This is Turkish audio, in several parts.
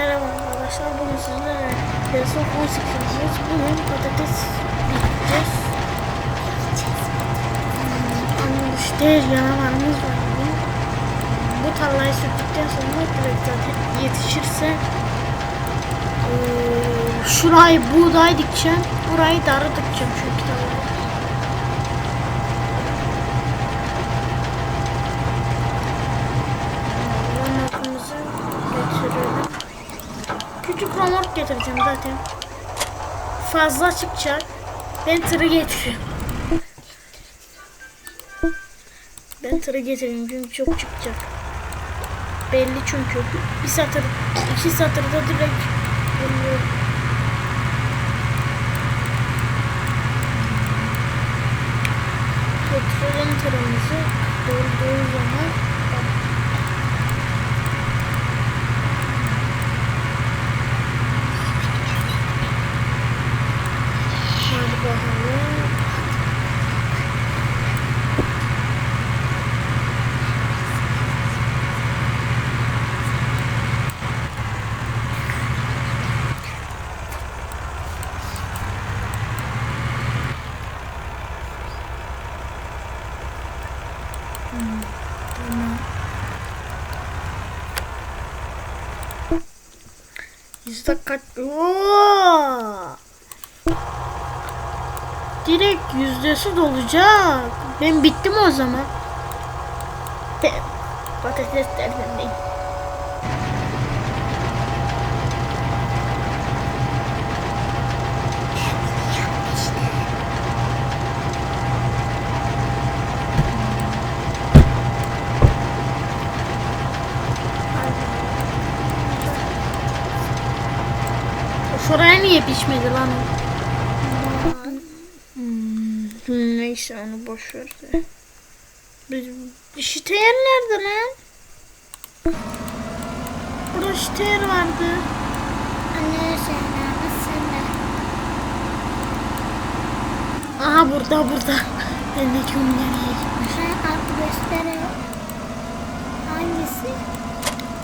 Merhaba arkadaşlar. Bugün sizlerle Telesop 18'deyiz. Bugün patates dikeceğiz. Hmm, işte canavarımız var bugün. Bu tarlayı sürdükten sonra direkt zaten yetişirse şurayı buğday dikeceğim. Burayı darı dikeceğim şu iki tarlayı. Remorkumuzu götürelim. Küçük remork getireceğim zaten. Fazla çıkacak. Ben tırı getiriyorum. Ben tırı getireyim çünkü çok çıkacak. Belli çünkü. Bir satır, iki satırda direkt geliyor. Götürelim tırımızı. Dolduğu zaman Yüzde kaç? Oo! Direkt yüzdesi dolacak. Ben bittim o zaman. Patates derdindeyim. Şuraya niye pişmedi lan o? Hmm, neyse onu boş ver şiteyer nerede lan? Burada şiteyer vardı. Anne sen neredesin de? Aha burada burada. Ben de diyorum nereye gitmiş. Göstere. Hangisi?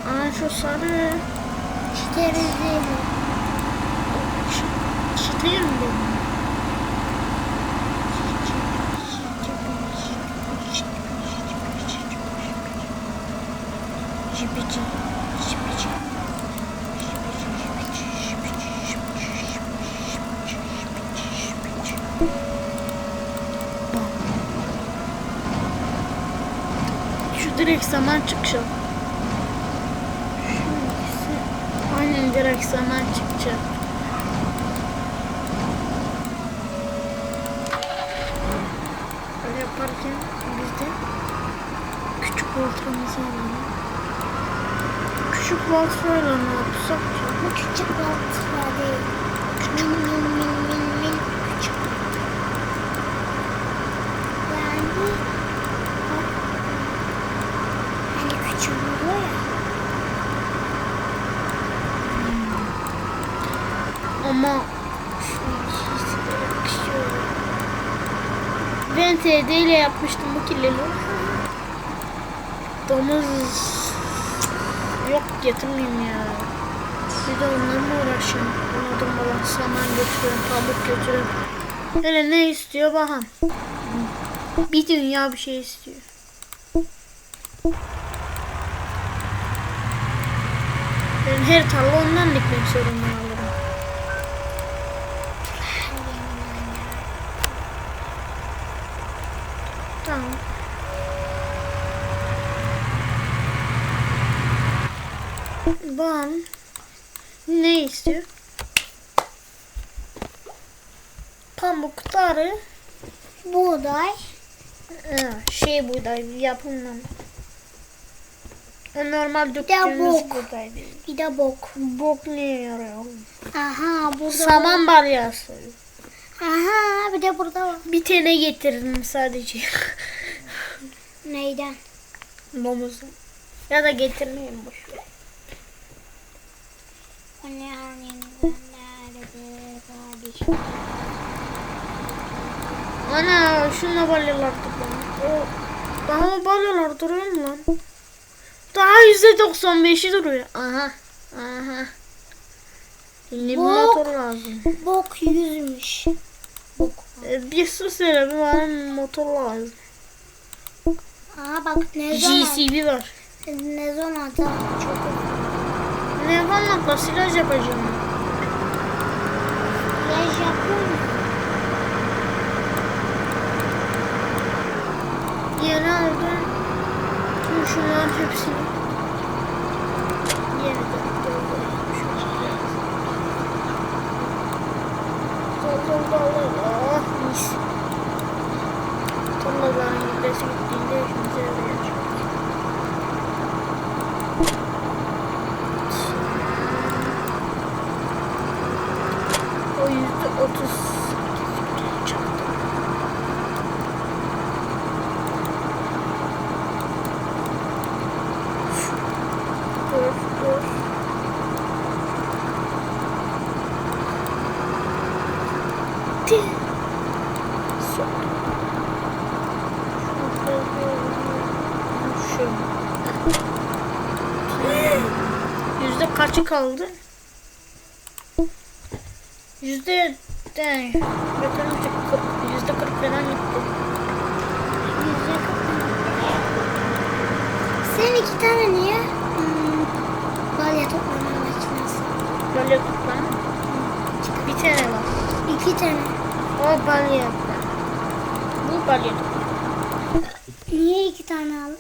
Aa şu sarı. Şiteyer mi bu? Şipici. Şipici. Şu direkt zaman ikisi. Aynen direkt zaman çıkacak. Böyle yaparken biz de küçük voltramızı alalım. Küçük voltayla ne yapsak? Bu küçük balıklar değil. Küçük. Min min min min min küçük. Yani bak, hani küçük oluyor ya. Ama şu ikisi de yakışıyor. İle yapmıştım bu kirleri. Domuz yok getirmeyeyim ya. Bir de onlarla uğraşayım. Ona durmadan saman götürüyorum, pamuk götürüyorum. Hele ne istiyor bakalım. Bir dünya bir şey istiyor. Ben her tarla ondan dikmek zorunda alırım. Tamam. Ban ne istiyor? Pamuk tarı Buğday. Ee, şey buğday yapımdan. Normal bok. döktüğümüz buğday değil. Bir de bok. Bok niye yarıyor? Aha burada. Saman balyası. Aha bir de burada var. Bir tane getirdim sadece. Neyden? Domuzun. Ya da getirmeyeyim boş ver. Anne annemden nerede kardeşim? Ana şunla balyalar toplam. O daha o balyalar duruyor mu lan? Daha yüzde 95'i duruyor. Aha. Aha. Motor lazım. Bok yüzmüş. Bok. E, bir sus hele bir bana motor lazım. Aa bak ne zaman. GCB var. Ne zaman tamam çok Ne yapalım silaj yapacağım. Ya Japon. Yeni aldım. Tüm şunların hepsini. Doldurayım. Doldur doldur. Oh mis. Gitmesi gittiğinde işimize yarayacak. 30 Yüzde kaçı kaldı? Yüzde şu kırk, yüzde kırk falan gitti. Yüzde Senin iki tane niye? Hmm, balya toplama makinesi. Böyle kutlan. Bir tane var. İki tane. O balya. Bu balya. Niye iki tane aldın?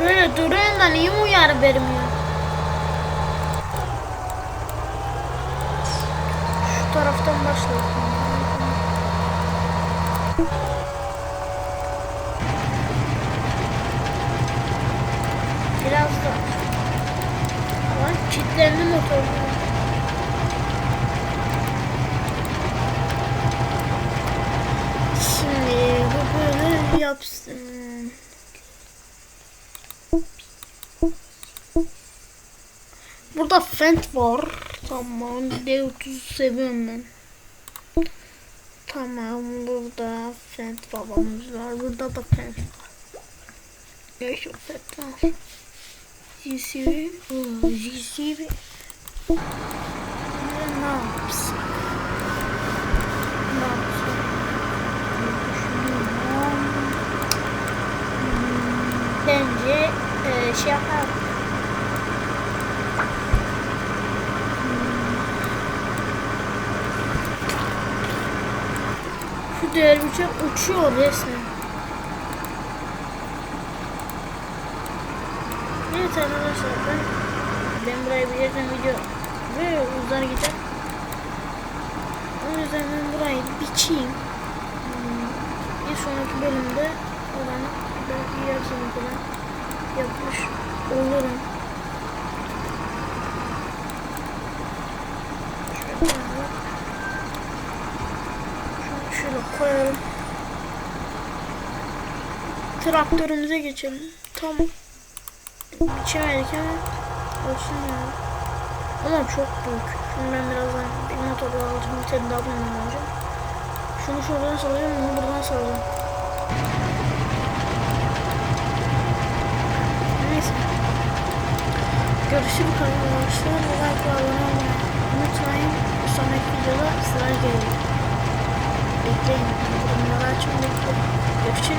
Böyle duruyorsun da niye uyarı vermiyor? Şu taraftan Biraz da. Lan kilitlendi motor. Şimdi bu böyle yapsın. Burada Fent var. Tamam. D30 seviyorum ben. Tamam. Burada Fent babamız var. Burada da Fent var. Ya şu Fent var. GCV. Şimdi Ne yapsak? Ne. Hmm, Bence e, şey yapalım. Şu değer uçak uçuyor resmen. Evet arkadaşlar ben ben burayı bir yerden video ve uzar gider. O yüzden ben burayı biçeyim. Hmm, Bir sonraki bölümde oranı belki yarısını falan yapmış olurum. Şöyle şöyle koyalım. Traktörümüze geçelim. Tamam. Biçemedik ama olsun ya. Ama çok büyük. Şimdi ben birazdan bir motor alacağım. Bir tane daha lazım. Şunu şuradan salacağım. Bunu buradan salacağım. Neyse. Görüşürüz arkadaşlar. Like ve abone olmayı unutmayın. Bir sonraki videoda sıra geliyor. Який? Наразі, якщо